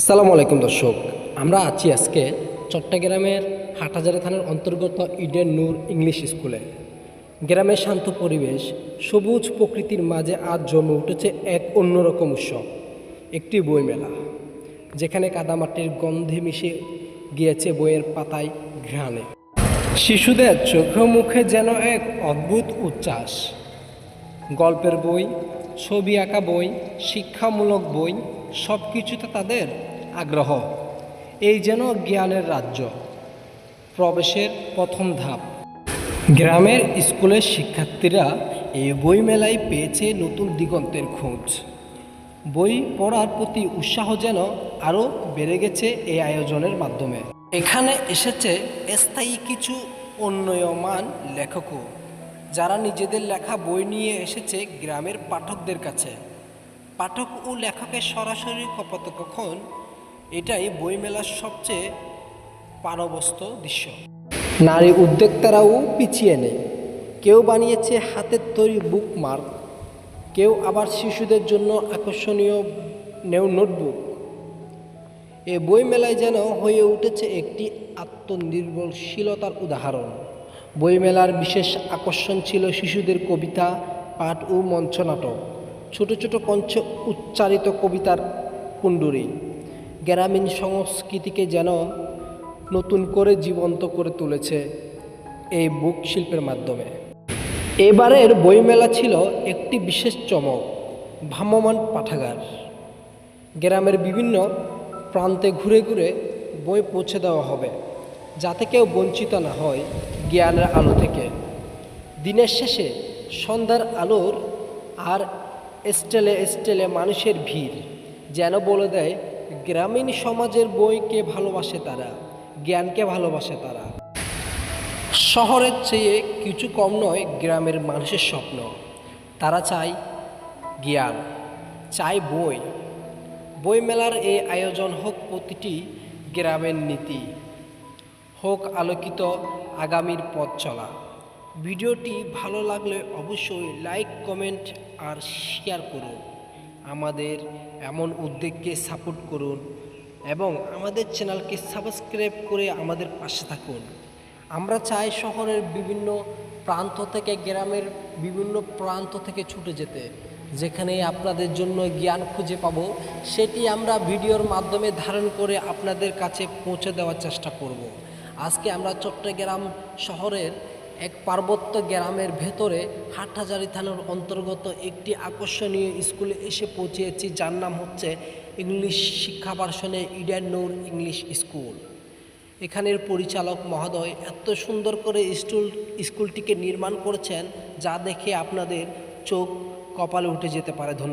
আসসালামু আলাইকুম দর্শক, আমরা আছি আজকে চট্টগ্রামের হাটহাজারা থানার অন্তর্গত ইডেন নূর ইংলিশ স্কুলে। গ্রামের শান্ত পরিবেশ, সবুজ প্রকৃতির মাঝে আজ জমে উঠেছে এক অন্যরকম উৎসব, একটি বইমেলা, যেখানে কাদামাটির গন্ধে মিশে গিয়েছে বইয়ের পাতায় ঘ্রাণে। শিশুদের চোখে মুখে যেন এক অদ্ভুত উচ্ছ্বাস। গল্পের বই, ছবি আঁকা বই, শিক্ষামূলক বই সব কিছুতে তাদের আগ্রহ। এই যেন জ্ঞানের রাজ্য, প্রবেশের প্রথম ধাপ। গ্রামের স্কুলের শিক্ষার্থীরা এই বই মেলায় পেয়েছে নতুন দিগন্তের খোঁজ। বই পড়ার প্রতি উৎসাহ যেন আরও বেড়ে গেছে এই আয়োজনের মাধ্যমে। এখানে এসেছে স্থায়ী কিছু উন্নয়মান লেখকও, যারা নিজেদের লেখা বই নিয়ে এসেছে গ্রামের পাঠকদের কাছে। পাঠক ও লেখকের সরাসরি কথোপকথন এটাই বইমেলার সবচেয়ে পারবস্ত দৃশ্য। নারী উদ্যোক্তারাও পিছিয়ে নেই। কেউ বানিয়েছে হাতের তৈরি বুকমার্ক। কেউ আবার শিশুদের জন্য আকর্ষণীয় নেও নোটবুক। এ বইমেলায় যেন হয়ে উঠেছে একটি আত্মনির্ভরশীলতার উদাহরণ। বইমেলার বিশেষ আকর্ষণ ছিল শিশুদের কবিতা, পাঠ ও মঞ্চনাটক। ছোট ছোট কঞ্চ উচ্চারিত কবিতার কুণ্ডুরি গ্রামীণ সংস্কৃতিকে যেন নতুন করে জীবন্ত করে তুলেছে এই বুক শিল্পের মাধ্যমে। এবারের বইমেলা ছিল একটি বিশেষ চমক ভ্রাম্যমান পাঠাগার। গ্রামের বিভিন্ন প্রান্তে ঘুরে ঘুরে বই পৌঁছে দেওয়া হবে, যাতে কেউ বঞ্চিত না হয় জ্ঞানের আলো থেকে। দিনের শেষে সন্ধ্যার আলোর আর স্টেলে স্টেলে মানুষের ভিড় যেন বলে দেয় গ্রামীণ সমাজের বইকে ভালোবাসে তারা? জ্ঞানকে ভালোবাসে তারা? শহরের চেয়ে কিছু কম নয়, গ্রামের মানুষের স্বপ্ন। তারা চায় জ্ঞান, চায় বই। বইমেলার এই আয়োজন হোক প্রতিটি গ্রামের নীতি, হোক আলোকিত আগামীর পথ চলা। ভিডিওটি ভালো লাগলে অবশ্যই লাইক, কমেন্ট আর শেয়ার করুন। আমাদের এমন উদ্যোগকে সাপোর্ট করুন এবং আমাদের চ্যানেলকে সাবস্ক্রাইব করে আমাদের পাশে থাকুন আমরা চাই শহরের বিভিন্ন প্রান্ত থেকে গ্রামের বিভিন্ন প্রান্ত থেকে ছুটে যেতে, যেখানে আপনাদের জন্য জ্ঞান খুঁজে পাব সেটি আমরা ভিডিওর মাধ্যমে ধারণ করে আপনাদের কাছে পৌঁছে দেওয়ার চেষ্টা করব। আজকে আমরা চট্টগ্রাম শহরের এক পার্বত্য গ্রামের ভেতরে হাটহাজারি থানার অন্তর্গত একটি আকর্ষণীয় স্কুলে এসে পৌঁছেছি, যার নাম হচ্ছে ইংলিশ শিক্ষা পার্সনে ইডেন নূর ইংলিশ স্কুল। এখানের পরিচালক মহোদয় এত সুন্দর করে স্কুল স্কুলটিকে নির্মাণ করেছেন, যা দেখে আপনাদের চোখ কপালে উঠে যেতে পারে। ধন্যবাদ।